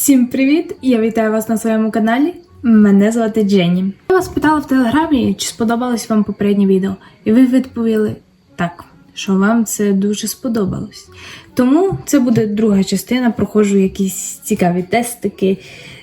Всім привіт! Я вітаю вас на своєму каналі. Мене звати Дженні. Я вас питала в телеграмі, чи сподобалось вам попереднє відео, і ви відповіли так, що вам це дуже сподобалось. Тому це буде друга частина. Проходжу якісь цікаві тестики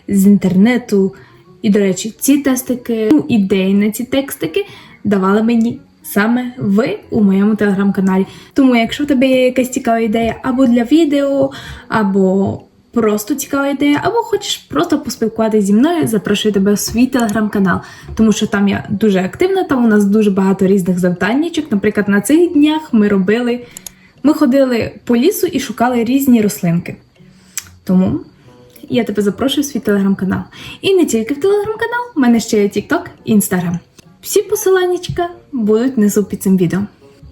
з інтернету. І, до речі, ці тестики, ну, ідеї на ці текстики давали мені саме ви у моєму телеграм-каналі. Тому, якщо в тебе є якась цікава ідея або для відео, або просто цікава ідея, або хочеш просто поспілкуватися зі мною, запрошую тебе в свій телеграм-канал, тому що там я дуже активна, там у нас дуже багато різних завданнячок. Наприклад, на цих днях ми робили, ми ходили по лісу і шукали різні рослинки. Тому я тебе запрошую в свій телеграм-канал. І не тільки в телеграм-канал, в мене ще є TikTok і Instagram. Всі посиланнячка будуть внизу під цим відео.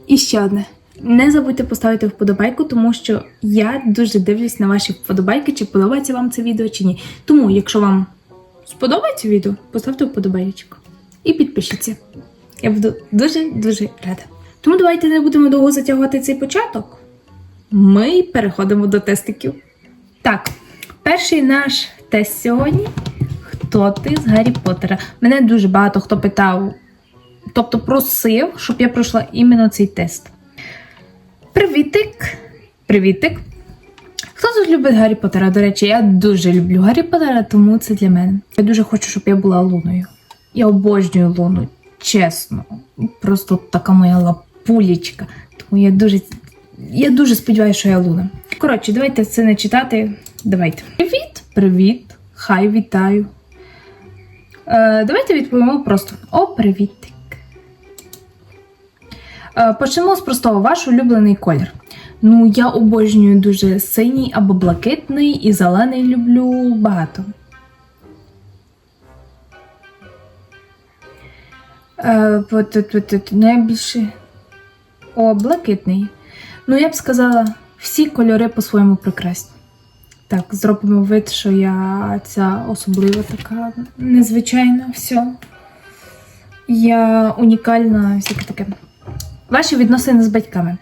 І ще одне. Не забудьте поставити вподобайку, тому що я дуже дивлюсь на ваші вподобайки, чи подобається вам це відео, чи ні. Тому, якщо вам сподобається відео, поставте вподобайку. І підпишіться. Я буду дуже-дуже рада. Тому давайте не будемо довго затягувати цей початок. Ми переходимо до тестиків. Так, перший наш тест сьогодні. Хто ти з Гаррі Поттера? Мене дуже багато хто питав, тобто просив, щоб я пройшла іменно цей тест. Привітик! Привітик! Хто тут любить Гаррі Поттера? До речі, я дуже люблю Гаррі Поттера, тому це для мене. Я дуже хочу, щоб я була луною. Я обожнюю луну, чесно. Просто така моя лапулечка. Тому я дуже. Я дуже сподіваюся, що я луна. Коротше, давайте це не читати. Давайте. Привіт! Привіт! Хай вітаю. Е, давайте відповімо просто: О, привітик. Е, Почнемо з простого. Ваш улюблений колір. Ну, я обожнюю дуже синій або блакитний, і зелений люблю багато. Е, найбільше. О, блакитний. Ну, я б сказала, всі кольори по-своєму прекрасні. Так, зробимо вид, що я ця особлива така незвичайна, все. Я унікальна, всяке таке. Ваші відносини з батьками.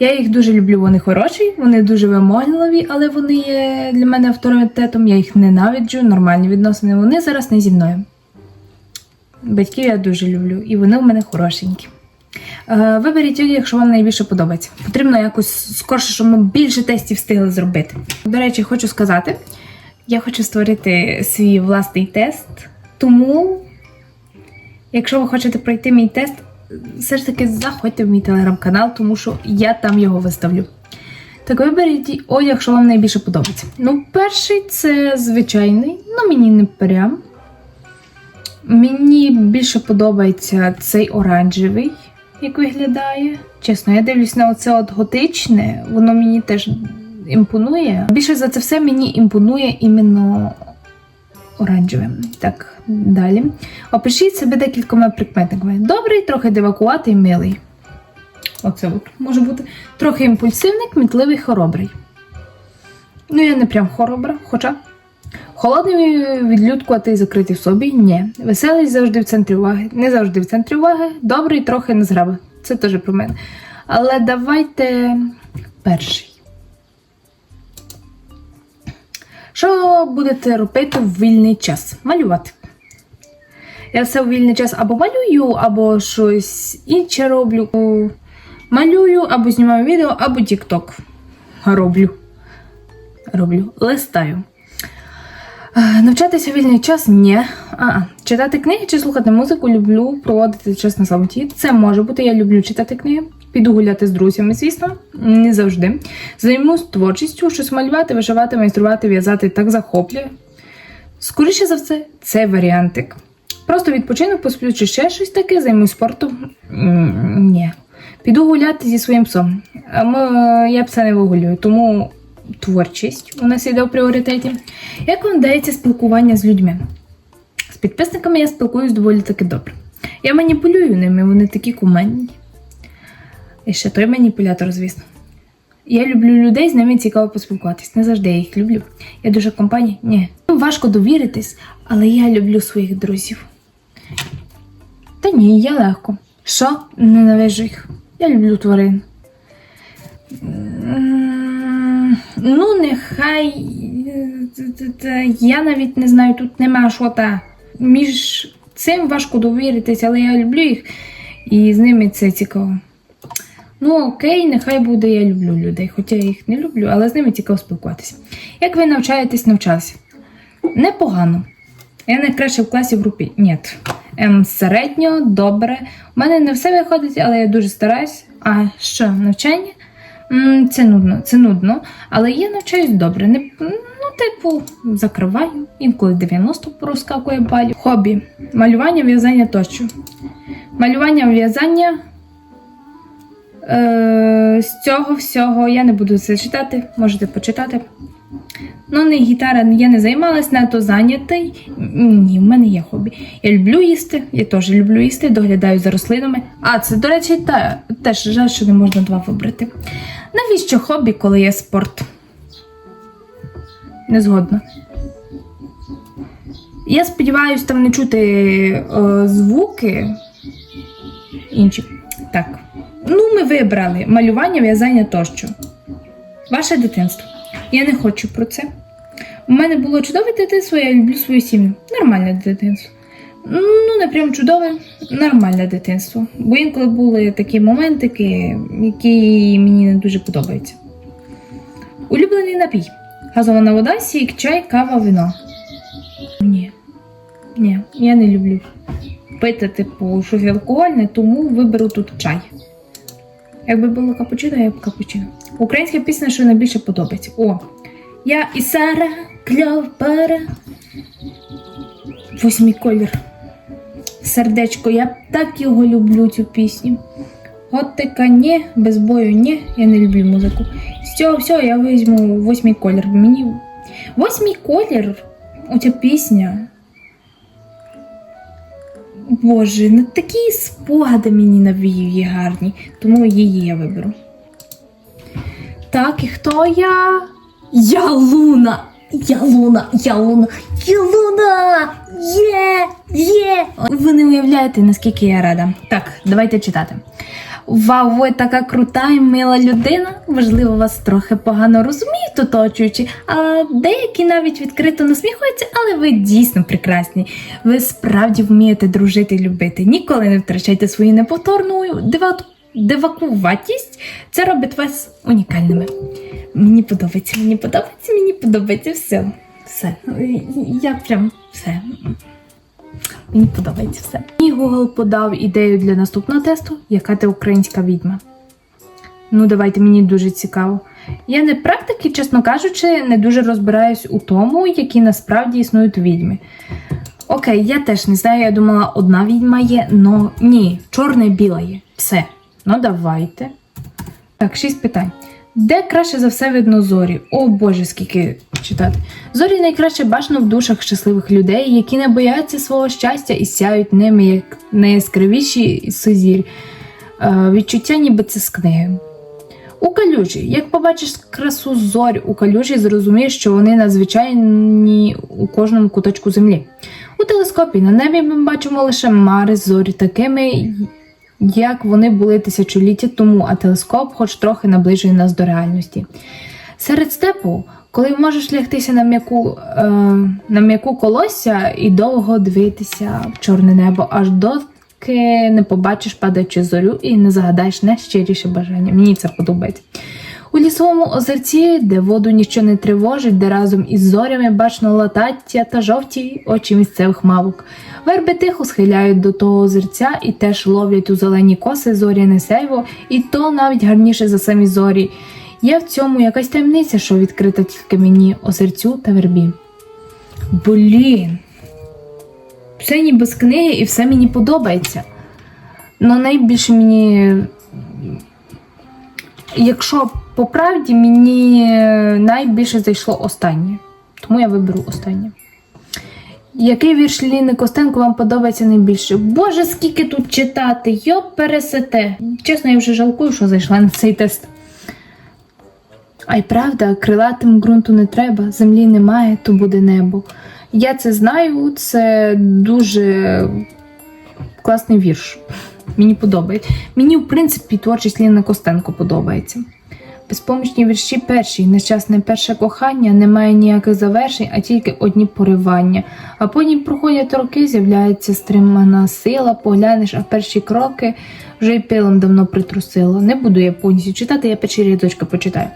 Я їх дуже люблю, вони хороші, вони дуже вимогливі, але вони є для мене авторитетом, я їх ненавиджу, нормальні відносини. Вони зараз не зі мною. Батьків я дуже люблю, і вони у мене хорошенькі. Е, Виберіть тільки, якщо вам найбільше подобається. Потрібно якось скорше, щоб ми більше тестів встигли зробити. До речі, хочу сказати, я хочу створити свій власний тест, тому, якщо ви хочете пройти мій тест, все ж таки заходьте в мій телеграм-канал, тому що я там його виставлю. Так виберіть одяг, що вам найбільше подобається. Ну, перший це звичайний, ну мені не прям. Мені більше подобається цей оранжевий, як виглядає. Чесно, я дивлюсь на оце от готичне, воно мені теж імпонує. Більше за це все мені імпонує іменно оранжевим. Так, далі. Опишіть себе декількома прикметниками. Добрий, трохи дивакуватий, милий. Оце от може бути. Трохи імпульсивний, кмітливий, хоробрий. Ну, я не прям хоробра, хоча. Холодний відлюдкуватий закритий в собі? Ні. Веселий завжди в центрі уваги. Не завжди в центрі уваги. Добрий, трохи незграбий. Це теж про мене. Але давайте перший. Що будете робити в вільний час? Малювати. Я все в вільний час або малюю, або щось інше роблю. Малюю, або знімаю відео, або тік-ток. Роблю. Роблю. Листаю. Е, Навчатися в вільний час ні. А, читати книги чи слухати музику люблю проводити час на самоті. Це може бути, я люблю читати книги. Піду гуляти з друзями, звісно, не завжди. Займусь творчістю, щось малювати, вишивати, майструвати, в'язати так захоплює. Скоріше за все, це варіантик. Просто відпочину, посплю чи ще щось таке, займусь спортом. Ні. Піду гуляти зі своїм псом. Я пса не вигулюю, тому творчість у нас іде в пріоритеті. Як вам дається спілкування з людьми? З підписниками я спілкуюсь доволі таки добре. Я маніпулюю ними, вони такі куманні. І ще той маніпулятор, звісно. Я люблю людей, з ними цікаво поспілкуватись. Не завжди я їх люблю. Я дуже компанія. Ні. Важко довіритись, але я люблю своїх друзів. Та ні, я легко. Що? Ненавижу їх. Я люблю тварин. Ну, нехай е, Я навіть не знаю, тут нема що та. Між цим важко довіритись, але я люблю їх і з ними це цікаво. Ну, окей, нехай буде, я люблю людей, хоча я їх не люблю, але з ними цікаво спілкуватися. Як ви навчаєтесь навчатися? Непогано. Я найкраще в класі в групі. Ні. Ем, середньо, добре. У мене не все виходить, але я дуже стараюсь. А що, навчання? М, Це нудно, це нудно, але я навчаюсь добре. Не, ну, типу, закриваю, інколи 90 проскакує балів. Хобі. Малювання, в'язання тощо. Малювання, в'язання. Е, з цього всього я не буду це читати, можете почитати. Ну, не гітара я не займалась, надто зайнятий. Ні, в мене є хобі. Я люблю їсти, я теж люблю їсти, доглядаю за рослинами. А, це, до речі, та, теж жаль, що не можна два вибрати. Навіщо хобі, коли є спорт? Не згодна. Я сподіваюся, там не чути е, звуки інші. Так. Ну, ми вибрали малювання, в'язання тощо. Ваше дитинство. Я не хочу про це. У мене було чудове дитинство, я люблю свою сім'ю. Нормальне дитинство. Ну, не прям чудове, нормальне дитинство. Бо інколи були такі моментики, які мені не дуже подобаються. Улюблений напій. Газована вода, сік, чай, кава, вино. Ні. Ні, я не люблю пити, типу, щось алкогольне, тому виберу тут чай. Якби було капучино, я б капучино. Українська пісня, що найбільше подобається. О, я і Сара, кльов пара. Восьмий колір. Сердечко, я так його люблю, цю пісню. Готика ні, без бою ні, я не люблю музику. З цього всього я візьму восьмий колір. Мені восьмий колір, оця пісня. Боже, не такі спогади мені навіює гарні, тому її я виберу. Так, і хто я? Я Луна! Я Луна! Я Луна! Я Луна! Є! Є! Ви не уявляєте, наскільки я рада. Так, давайте читати. Вау, ви така крута і мила людина. Можливо, вас трохи погано розуміють оточуючи, а деякі навіть відкрито насміхаються, але ви дійсно прекрасні. Ви справді вмієте дружити і любити. Ніколи не втрачайте свою неповторну дива- дивакуватість. Це робить вас унікальними. Мені подобається, мені подобається, мені подобається все. Все. Я прям все. Мені подобається все. Мені Google подав ідею для наступного тесту, яка ти українська відьма. Ну, давайте, мені дуже цікаво. Я не практики, чесно кажучи, не дуже розбираюсь у тому, які насправді існують відьми. Окей, я теж не знаю, я думала, одна відьма є, но ні, чорна і біла є. Все. Ну давайте. Так, шість питань. Де краще за все видно зорі? О Боже, скільки читати. Зорі найкраще бачно в душах щасливих людей, які не бояться свого щастя і сяють ними як найяскравіші сузір. Е, відчуття ніби це з книги. У калюжі. Як побачиш красу зорь у калюжі, зрозумієш, що вони надзвичайні у кожному куточку землі. У телескопі на небі ми бачимо лише мари зорі такими, як вони були тисячоліття тому, а телескоп хоч трохи наближує нас до реальності. Серед степу, коли можеш лягтися на м'яку, е, на м'яку колосся і довго дивитися в чорне небо, аж доки не побачиш падаючу зорю і не загадаєш найщиріше бажання. Мені це подобається. У лісовому озерці, де воду нічого не тривожить, де разом із зорями бачно латаття та жовті очі місцевих мавок. Верби тихо схиляють до того озерця і теж ловлять у зелені коси зоряне сяйво, і то навіть гарніше за самі зорі. Є в цьому якась таємниця, що відкрита тільки мені озерцю та вербі. Блін. Все ніби з книги і все мені подобається. Ну найбільше мені Якщо по правді, мені найбільше зайшло останнє. Тому я виберу останнє. Який вірш Ліни Костенко вам подобається найбільше? Боже, скільки тут читати! Йоп пересете! Чесно, я вже жалкую, що зайшла на цей тест. А й правда, крилатим ґрунту не треба, землі немає, то буде небо. Я це знаю, це дуже класний вірш. Мені подобається. Мені, в принципі, творчість Ліни Костенко подобається. Безпомічні вірші перші, нещасне перше кохання, немає ніяких завершень, а тільки одні поривання. А потім проходять роки, з'являється стримана сила, поглянеш, а перші кроки вже й пилом давно притрусило. Не буду я повністю читати, я перші рядочки почитаю.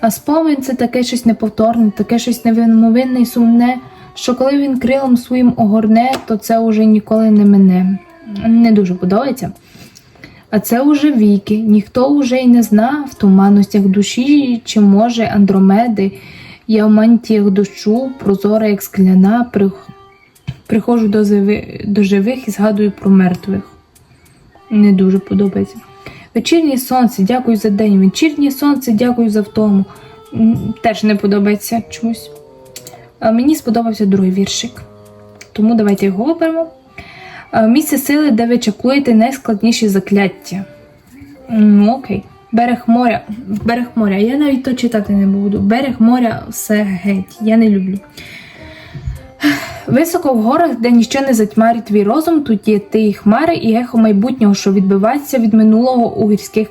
А спомин це таке щось неповторне, таке щось невимовинне і сумне, що коли він крилом своїм огорне, то це уже ніколи не мине. Не дуже подобається. А це уже віки, ніхто уже й не зна в туманностях душі, чи може Андромеди. Я в мантіях дощу, прозора, як скляна, прих... приходжу до, до живих і згадую про мертвих. Не дуже подобається. Вечірнє сонце, дякую за день. Вечірнє сонце, дякую за втому. Теж не подобається чомусь. Мені сподобався другий віршик. Тому давайте його виберемо. А, Місце сили, де ви чаклуєте найскладніші закляття. Ну, окей. Берег моря. Берег моря. Я навіть то читати не буду. Берег моря все геть. Я не люблю. Високо в горах, де ніщо не затьмарить твій розум, тут є ти хмари і ехо майбутнього, що відбивається від минулого у гірських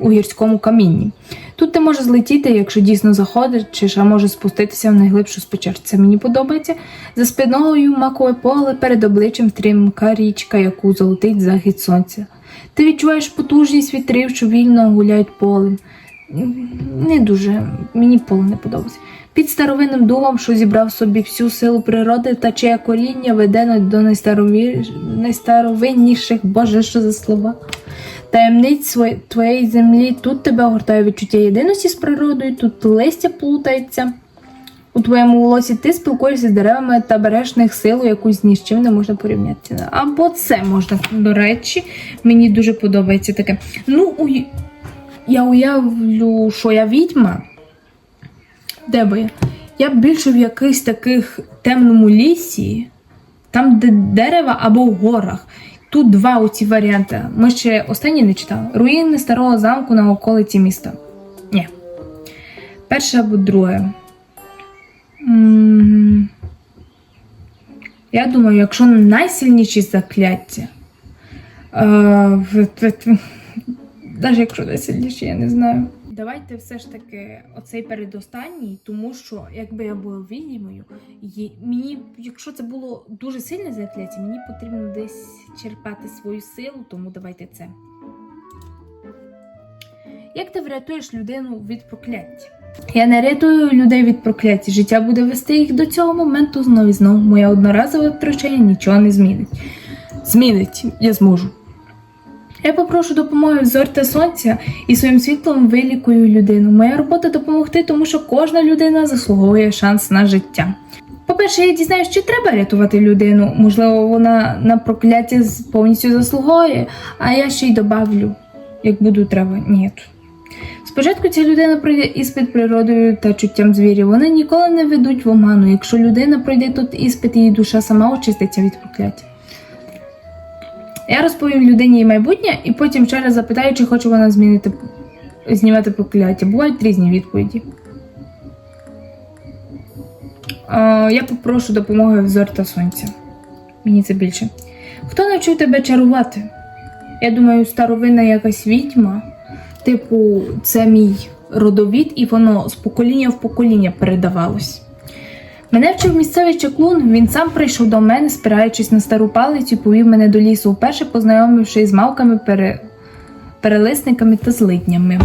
у гірському камінні. Тут ти можеш злетіти, якщо дійсно захочеш, а може спуститися в найглибшу з. Це мені подобається. За спиною макове поле перед обличчям стрімка річка, яку золотить захід сонця. Ти відчуваєш потужність вітрів, що вільно гуляють полем. Не дуже, мені поле не подобається. Під старовинним дубом, що зібрав собі всю силу природи та чиє коріння ведено до найстаровинніших, боже, що за слова. Таємниць твоєї землі, тут тебе огортає відчуття єдиності з природою, тут листя плутається. У твоєму волосі ти спілкуєшся з деревами та береш них силу, якусь ні з чим не можна порівняти. Або це можна, до речі, мені дуже подобається таке. Ну, уй... я уявлю, що я відьма. Де би я? Я більше в якихось таких темному лісі, там, де дерева або в горах. Тут два оці варіанти. Ми ще останні не читали. Руїни старого замку на околиці міста. Ні. Перше або друге. Я думаю, якщо найсильніші закляття. Навіть якщо найсильніші, я не знаю. Давайте все ж таки оцей передостанній, тому що якби я була відьмою, мені, якщо це було дуже сильне закляття, мені потрібно десь черпати свою силу, тому давайте це. Як ти врятуєш людину від прокляття? Я не рятую людей від прокляття. Життя буде вести їх до цього моменту знову і знову. Моє одноразове втручання нічого не змінить. Змінить, я зможу. Я попрошу допомоги взорта сонця і своїм світлом вилікую людину. Моя робота допомогти, тому що кожна людина заслуговує шанс на життя. По-перше, я дізнаюсь, чи треба рятувати людину. Можливо, вона на прокляття повністю заслуговує, а я ще й добавлю, як буду треба. Ні. Спочатку ця людина пройде іспит природою та чуттям звірів. Вони ніколи не ведуть в оману. Якщо людина пройде тут іспит, її душа сама очиститься від прокляття. Я розповім людині її майбутнє і потім ще раз запитаю, чи хоче вона змінити знімати прокляття. Бувають різні відповіді. А, я попрошу допомоги взор та сонця. Мені це більше. Хто навчив тебе чарувати? Я думаю, старовинна якась відьма. Типу, це мій родовід, і воно з покоління в покоління передавалось. Мене вчив місцевий чаклун, він сам прийшов до мене, спираючись на стару палицю, повів мене до лісу, вперше познайомившись з мавками, пере... перелисниками та злиднями.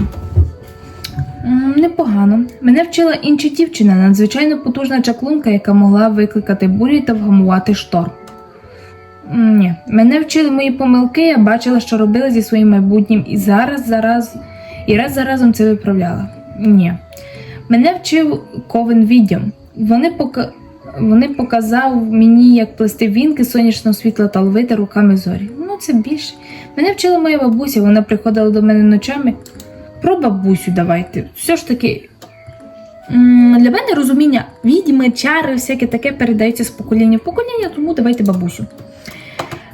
М, Непогано. Мене вчила інша дівчина, надзвичайно потужна чаклунка, яка могла викликати бурі та вгамувати шторм. Ні, мене вчили мої помилки, я бачила, що робила зі своїм майбутнім, і зараз, зараз, і раз за разом це виправляла. Ні. Мене вчив ковен відьом. Вони пока. Вони показав мені, як плести вінки сонячного світла та ловити руками зорі. Ну, це більше. Мене вчила моя бабуся, вона приходила до мене ночами. Про бабусю давайте. Все ж таки, для мене розуміння відьми, чари, всяке таке передається з покоління в покоління, тому давайте бабусю.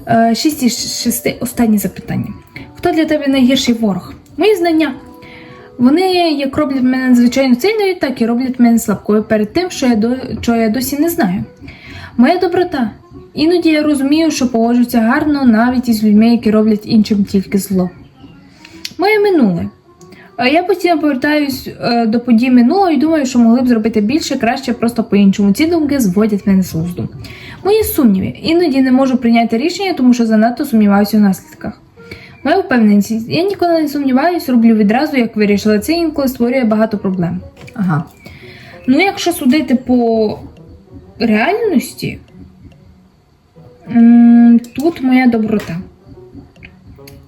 Е, Шість із шести останні запитання. Хто для тебе найгірший ворог? Мої знання. Вони як роблять мене надзвичайно сильною, так і роблять мене слабкою перед тим, що я, до... що я досі не знаю. Моя доброта. Іноді я розумію, що поводжуся гарно навіть із людьми, які роблять іншим тільки зло. Моє минуле. Е, Я постійно повертаюсь е, до подій минулого і думаю, що могли б зробити більше, краще, просто по-іншому. Ці думки зводять мене з глузду. Мої сумніви. Іноді не можу прийняти рішення, тому що занадто сумніваюся у наслідках. Моя впевненість. Я ніколи не сумніваюсь, роблю відразу, як вирішила. Це інколи створює багато проблем. Ага. Ну, якщо судити по реальності, тут моя доброта.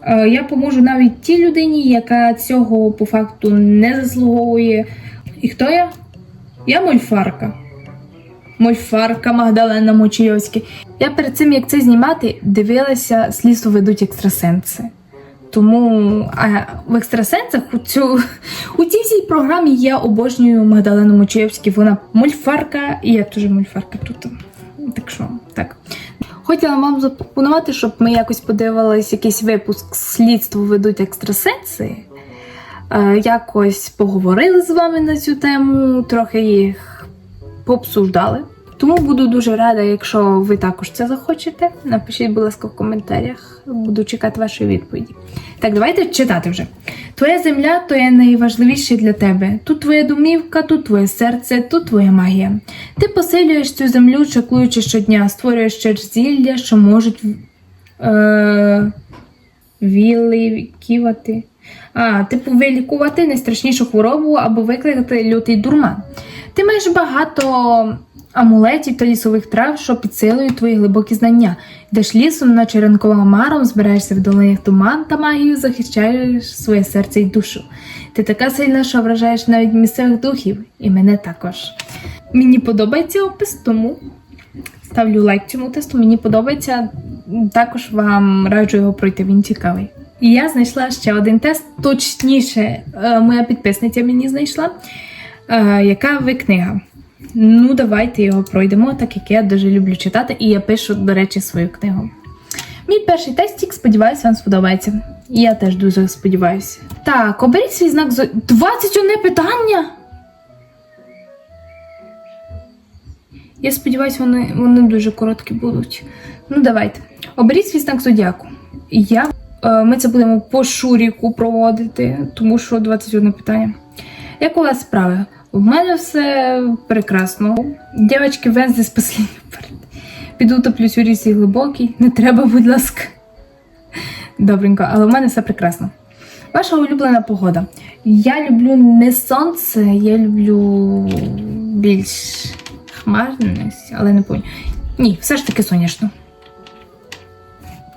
Е, Я поможу навіть тій людині, яка цього по факту не заслуговує. І хто я? Я мольфарка. Мольфарка Магдалена Мочійовська. Я перед цим, як це знімати, дивилася слідство ведуть екстрасенси. Тому а в екстрасенсах у, цю, у цій всій програмі я обожнюю Магдалену Мочієвську. Вона мольфарка, і я теж мольфарка тут. Так що, так. Хотіла вам запропонувати, щоб ми якось подивились якийсь випуск слідство ведуть екстрасенси. Е, якось поговорили з вами на цю тему, трохи їх пообсуждали. Тому буду дуже рада, якщо ви також це захочете. Напишіть, будь ласка, в коментарях. Буду чекати вашої відповіді. Так, давайте читати вже. Твоя земля то є найважливіше для тебе. Тут твоя домівка, тут твоє серце, тут твоя магія. Ти посилюєш цю землю, чекуючи щодня, створюєш ще зілля, що можуть е, вилікувати. А, типу, вилікувати найстрашнішу хворобу або викликати лютий дурман. Ти маєш багато амулетів та лісових трав, що підсилують твої глибокі знання. Йдеш лісом, наче ранкова маром, збираєшся в долинях туман та магію, захищаєш своє серце і душу. Ти така сильна, що вражаєш навіть місцевих духів, і мене також. Мені подобається опис, тому ставлю лайк цьому тесту. Мені подобається. Також вам раджу його пройти, він цікавий. І я знайшла ще один тест, точніше, е, моя підписниця мені знайшла. Е, Яка ви книга? Ну, давайте його пройдемо, так як я дуже люблю читати, і я пишу, до речі, свою книгу. Мій перший тестик, сподіваюся, вам сподобається. Я теж дуже сподіваюся. Так, оберіть свій знак зо... 21 питання! Я сподіваюся, вони, вони дуже короткі будуть. Ну, давайте. Оберіть свій знак зодіаку. Я, е, ми це будемо по шуріку проводити, тому що 21 питання. Як у вас справи? У мене все прекрасно. Дівчатки, вензи спасли наперед. Піду топлюсь у рісі глибокий. Не треба, будь ласка. Добренько, але у мене все прекрасно. Ваша улюблена погода. Я люблю не сонце, я люблю більш хмарність, але не пам'ятаю. Ні, все ж таки сонячно.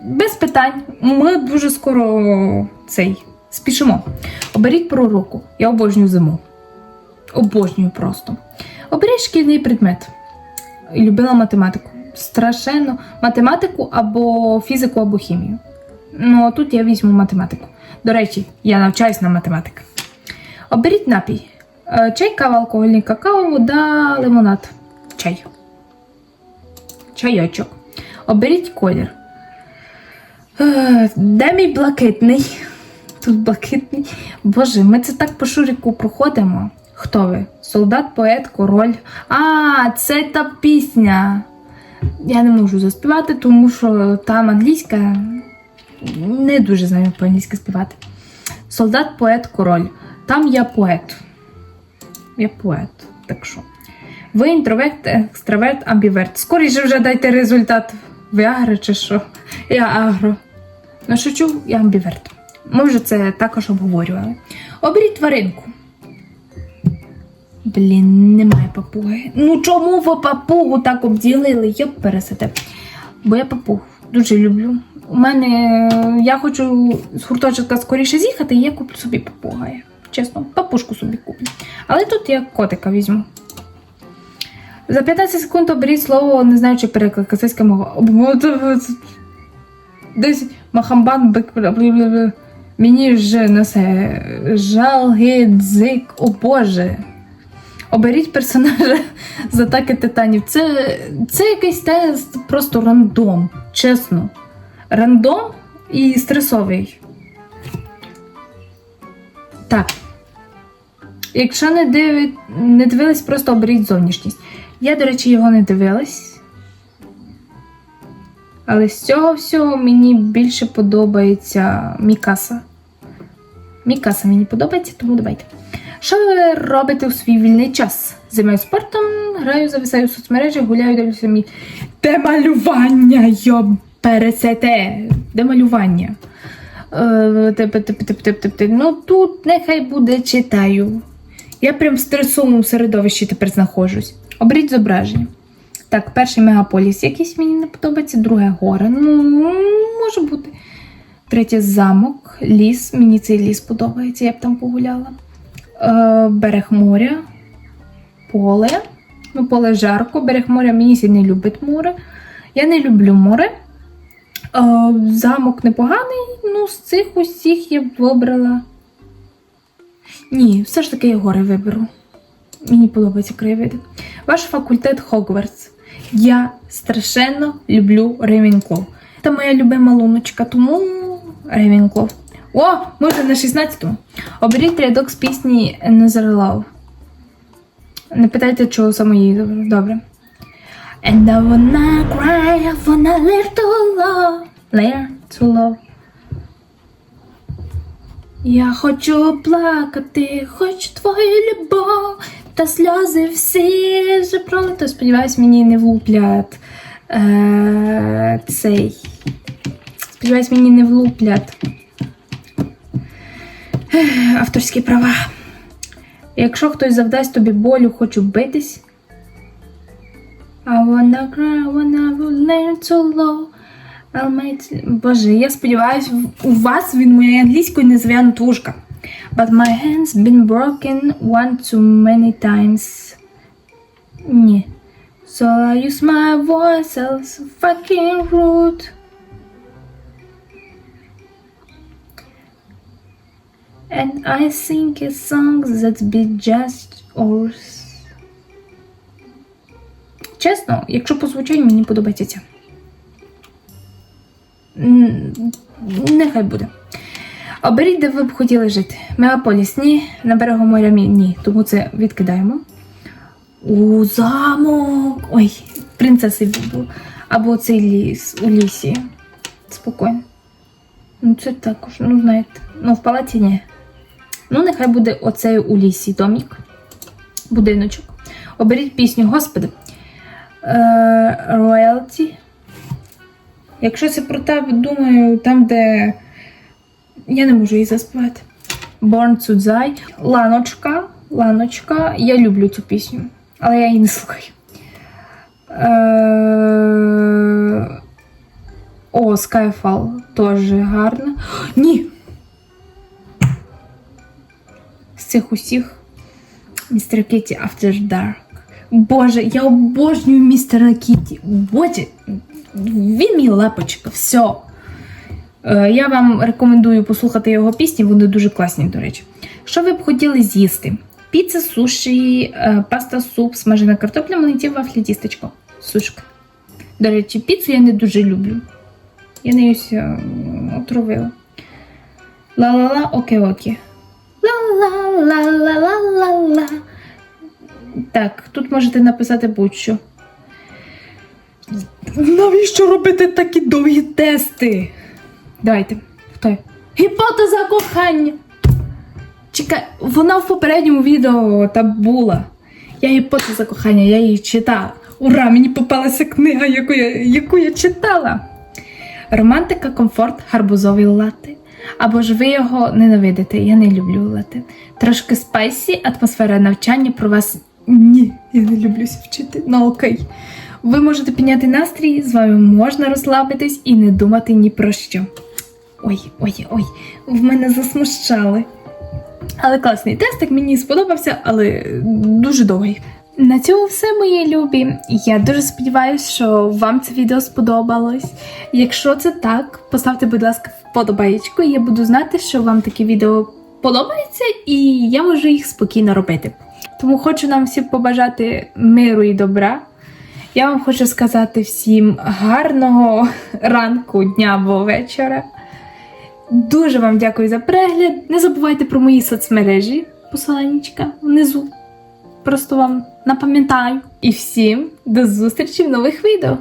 Без питань. Ми дуже скоро цей спішимо. Оберіть пору року. Я обожнюю зиму. Обожнюю просто. Оберіть шкільний предмет. Любила математику. Страшенно математику або фізику, або хімію. Ну, а тут я візьму математику. До речі, я навчаюсь на математику. Оберіть напій. Е, Чай, кава, алкогольний какао, вода, лимонад. Чай. Чайочок. Оберіть колір. Е, Де мій блакитний? Тут блакитний. Боже, ми це так по шуріку проходимо. Хто ви? Солдат, поет, король. А, це та пісня. Я не можу заспівати, тому що там англійська не дуже знаю по-англійськи співати. Солдат, поет, король. Там я поет. Я поет. Так що. Ви інтроверт, екстраверт, амбіверт. Скоріше вже дайте результат. Ви агро чи що? Я агро. Ну, шучу, я амбіверт. Ми вже це також обговорювали. Оберіть тваринку. Блін, немає папуги. Ну чому ви папугу так обділили? Йоп пересете. Бо я папуг дуже люблю. У мене я хочу з гурточка скоріше з'їхати, і я куплю собі папугая. Чесно, папушку собі куплю. Але тут я котика візьму. За 15 секунд оберіть слово, не знаю, чи переклад казацька мова. Десь махамбан. Мені вже на це жалгидзик, о Боже. Оберіть персонажа з атаки титанів. Це, це якийсь тест просто рандом. Чесно. Рандом і стресовий. Так. Якщо не, диви... не дивились, просто оберіть зовнішність. Я, до речі, його не дивилась. Але з цього всього мені більше подобається Мікаса. Мікаса мені подобається, тому давайте. Що ви робите у свій вільний час? Займаюся спортом, граю, зависаю в соцмережі, гуляю, дивлюся мій. Де малювання, йоб пересете. Де малювання? Е. Ну тут нехай буде читаю. Я прям в стресовому середовищі тепер знаходжусь. Оберіть зображення. Так, перший мегаполіс якийсь мені не подобається, друге горе. Ну, може бути. Третє замок, ліс. Мені цей ліс подобається, я б там погуляла. Е, берег моря, поле. Ну, поле жарко, берег моря мені сі не любить море. Я не люблю море. Е, замок непоганий, ну з цих усіх я б вибрала. Ні, все ж таки я гори виберу. Мені подобаються краєвиди. Ваш факультет Хогвартс. Я страшенно люблю Рейвенклов. Це моя любима луночка, тому Рейвенклов. О, ми вже на 16-му. Оберіть рядок з пісні Another Love. Не питайте, чого саме її добре. And I wanna cry, I wanna learn to love. Learn to love. Я хочу плакати, хочу твою любов, та сльози всі вже пролито. Сподіваюсь, мені не влуплять е, цей. Сподіваюсь, мені не влуплять авторські права. Якщо хтось завдасть тобі болю, хочу битись. I wanna cry, wanna learn to love. Make- Боже, я сподіваюся, у вас він моєю англійською не зв'яне тушка. But my hands been broken one too many times. Ні. So I use my voice as fucking rude. And I sing a song that be just ours. Чесно, якщо по звучанню мені подобається ця. Нехай буде. Оберіть, де ви б хотіли жити. Мегаполіс ні, на берегу моря ні, тому це відкидаємо. У замок. Ой, принцеси буду. Або цей ліс у лісі. Спокійно. Ну, це також, ну знаєте. Ну, в палаці ні. Ну, нехай буде оцей у лісі домік. Будиночок. Оберіть пісню, господи. Е, Роялті. Якщо це про тебе, думаю, там, де я не можу її заспівати. Born to Die. Ланочка. Ланочка. Я люблю цю пісню, але я її не слухаю. Е... О, Skyfall теж гарно. Ні. Цих усіх Містер Кітті After Dark. Боже, я обожнюю містера Кітті. Боже, він мій лапочка, все. Я вам рекомендую послухати його пісні, вони дуже класні, до речі. Що ви б хотіли з'їсти? Піца, суші, е, паста, суп, смажена картопля, млинці, вафлі, тістечко. Сушка. До речі, піцу я не дуже люблю. Я неюсь е, отровила. Ла-ла-ла, оке-оке. Ла-ла-ла-ла-ла-ла-ла. Так, тут можете написати будь-що. Навіщо робити такі довгі тести? Давайте. Хто? Гіпотеза кохання. Чекай, вона в попередньому відео там була. Я гіпотеза кохання, я її читала. Ура! Мені попалася книга, яку я, яку я читала. Романтика, комфорт, гарбузовий лати. Або ж ви його ненавидите, я не люблю лати. Трошки спайсі, атмосфера навчання про вас. Ні, я не люблюся вчити. Ну окей. Ви можете підняти настрій, з вами можна розслабитись і не думати ні про що. Ой, ой, ой, в мене засмущали. Але класний тестик, мені сподобався, але дуже довгий. На цьому все, мої любі. Я дуже сподіваюся, що вам це відео сподобалось. Якщо це так, поставте, будь ласка, вподобаєчку, і я буду знати, що вам такі відео подобаються, і я можу їх спокійно робити. Тому хочу нам всім побажати миру і добра. Я вам хочу сказати всім гарного ранку, дня або вечора. Дуже вам дякую за перегляд. Не забувайте про мої соцмережі, посиланнячка внизу. Просто вам напам'ятаю. І всім до зустрічі в нових відео.